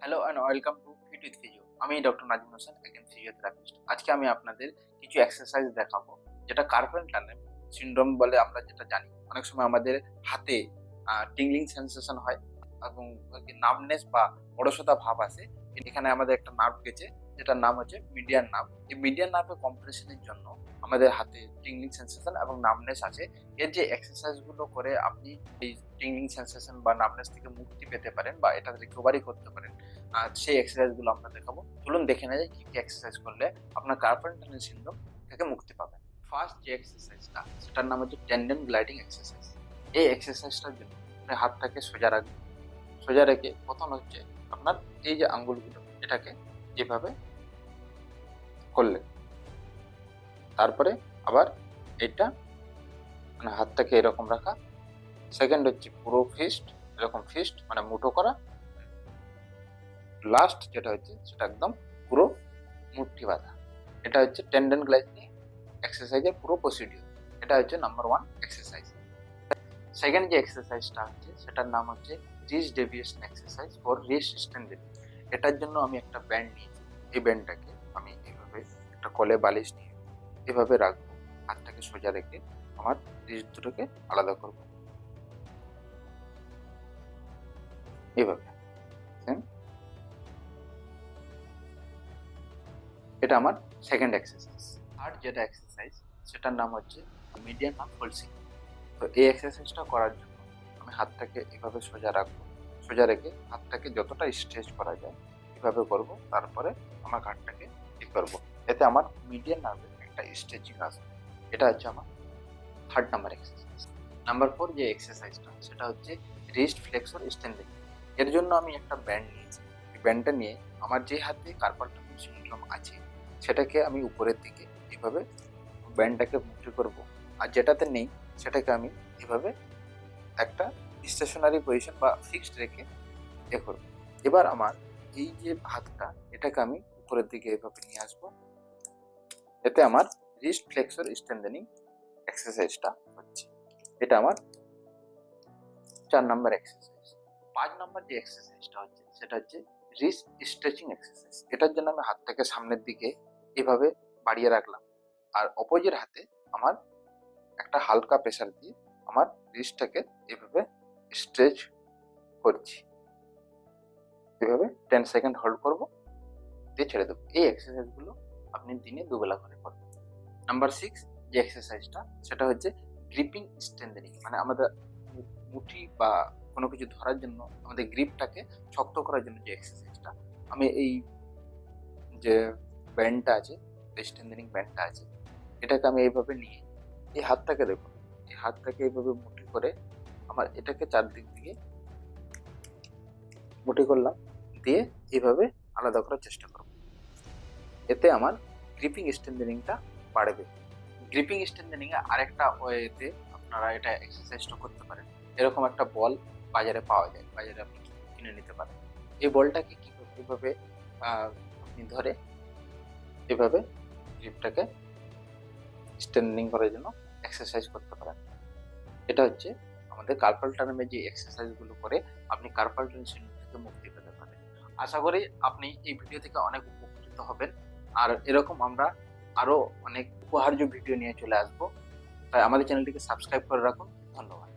Hello and welcome to fit with physio আমি doctor Nazim Hossain একজন physiotherapist আজকে আমি আপনাদের কিছু এক্সারসাইজ দেখাবো, যেটা কার্পেল টানেল সিন্ড্রোম বলে আমরা যেটা জানি। অনেক সময় আমাদের হাতে টিংলিং সেন্সেশন হয় এবং নামনেস বা বড়সতা ভাব আসে। এখানে আমাদের একটা নার্ভ গেছে যেটার নাম হচ্ছে মিডিয়ান নার্ভ এই মিডিয়ান নার্ভের কম্প্রেশনের জন্য আমাদের হাতে টিংলিং সেন্সেশন এবং নামনেস আছে। এর যে এক্সারসাইজগুলো করে আপনি এই টিংলিং সেন্সেশন বা নামনেস থেকে মুক্তি পেতে পারেন বা এটা রিকভারি করতে পারেন আর সেই এক্সারসাইজগুলো আমরা দেখাবো। চলুন দেখে নেওয়া যায় কী কী এক্সারসাইজ করলে আপনার কার্পেল টানেল সিন্ড্রোম থেকে মুক্তি পাবেন। ফার্স্ট যে এক্সারসাইজটা সেটার নাম হচ্ছে টেন্ডেন গ্লাইডিং এক্সারসাইজ এই এক্সারসাইজটার জন্য আপনি হাতটাকে সোজা রাখবেন। সোজা রেখে প্রথম হচ্ছে আপনার এই যে আঙ্গুলগুলো, এটাকে যেভাবে করলেন। তারপরে আবার এটা মানে হাতটাকে এরকম রাখা। সেকেন্ড হচ্ছে পুরো ফিস্ট এরকম ফিস্ট মানে মুঠো করা। লাস্ট যেটা হচ্ছে সেটা একদম পুরো মুঠি বাঁধা। এটা হচ্ছে টেন্ডেন গ্লাইডিং এক্সারসাইজের পুরো প্রসিডিউর এটা হচ্ছে নাম্বার ওয়ান এক্সারসাইজ সেকেন্ড যে এক্সারসাইজটা হচ্ছে সেটার নাম হচ্ছে wrist deviation exercise for wrist strengthening এটার জন্য আমি একটা ব্যান্ড নিয়েছি। এই ব্যান্ডটাকে একটা কলে বালিশ নিয়ে এভাবে রাখব। হাতটাকে সোজা রেখে আমার রিস্ট দুটোকে আলাদা করব। এভাবে Same. এটা আমার সেকেন্ড এক্সারসাইজ আর যেটা এক্সারসাইজ সেটার নাম হচ্ছে মিডিয়াম আপ পলসিং তো এই এক্সারসাইজটা করার জন্য আমি হাতটাকে এভাবে সোজা রাখব। সোজা রেখে হাতটাকে যতটা স্ট্রেচ করা যায়, এভাবে করব। তারপরে আমার ঘাটটাকে ঠিক করব। এতে আমার মিডিয়াম নার্ভের একটা স্ট্রেচিং আসবে এটা হচ্ছে আমার third number exercise number four যে এক্সারসাইজটা সেটা হচ্ছে রিস্ট ফ্লেক্সর স্ট্যান্ডিং এর জন্য আমি একটা ব্যান্ড নিয়েছি। এই ব্যান্ডটা নিয়ে আমার যে হাতে কার্পাল টানেল আছে, সেটাকে আমি উপরের দিকে এইভাবে ব্যান্ডটাকে মুক্তি করব। আর যেটাতে নেই, সেটাকে আমি এভাবে একটা স্টেশনারি পজিশন বা ফিক্সড রেখে এ করব। এবার আমার এই যে হাতটা এটাকে আমি উপরের দিকে এভাবে নিয়ে আসব। এতে আমার রিস্ট ফ্লেক্সর স্ট্রেন্থেনিং এক্সারসাইজটা হচ্ছে। এটা আমার চার নম্বর এক্সারসাইজ পাঁচ নম্বর যে এক্সারসাইজটা হচ্ছে, সেটা হচ্ছে রিস্ট স্ট্রেচিং এক্সারসাইজ এটার জন্য আমি হাতটাকে সামনের দিকে এভাবে বাড়িয়ে রাখলাম। আর অপোজিট হাতে আমার একটা হালকা প্রেশার দিয়ে আমার রিস্টটাকে এভাবে স্ট্রেচ করছি। এভাবে টেন সেকেন্ড হোল্ড করব, দিয়ে ছেড়ে দেবো। এই এক্সারসাইজগুলো আপনি দিনে দুবেলা করে করবেন। নাম্বার সিক্স যে এক্সারসাইজটা সেটা হচ্ছে গ্রিপিং স্ট্রেন্থেনিং মানে আমাদের মুঠি বা কোনো কিছু ধরার জন্য আমাদের গ্রিপটাকে শক্ত করার জন্য যে এক্সারসাইজটা আমি এই যে ব্যান্ডটা আছে স্ট্রেন্থেনিং ব্যান্ডটা আছে, এটাকে আমি এইভাবে নিয়ে, এই হাতটাকে দেখুন, এই হাতটাকে এইভাবে মুঠি করে আমার এটাকে চারদিক দিকে মুঠি করলাম, দিয়ে এইভাবে আলাদা করার চেষ্টা করব। এতে আমার গ্রিপিং স্ট্রেন্থেনিংটা বাড়বে। গ্রিপিং স্ট্রেন্থেনিং এ আরেকটা ওয়েতে আপনারা এটা এক্সারসাইজটা করতে পারেন। এরকম একটা বল বাজারে পাওয়া যায়, বাজারে আপনি কিনে নিতে পারেন। এই বলটাকে কীভাবে আপনি ধরে এভাবে গ্রিপটাকে স্ট্রেন্থেনিং করার জন্য এক্সারসাইজ করতে পারেন। এটা হচ্ছে আমাদের কার্পাল টার্মে যে এক্সারসাইজগুলো করে আপনি কার্পাল টার্ম থেকে মুক্তি পেতে পারেন। আশা করি আপনি এই ভিডিও থেকে অনেক উপকৃত হবেন। আর এরকম আমরা আরও অনেক উপহার্য ভিডিও নিয়ে চলে আসব। তাই আমাদের চ্যানেলটিকে সাবস্ক্রাইব করে রাখুন। ধন্যবাদ।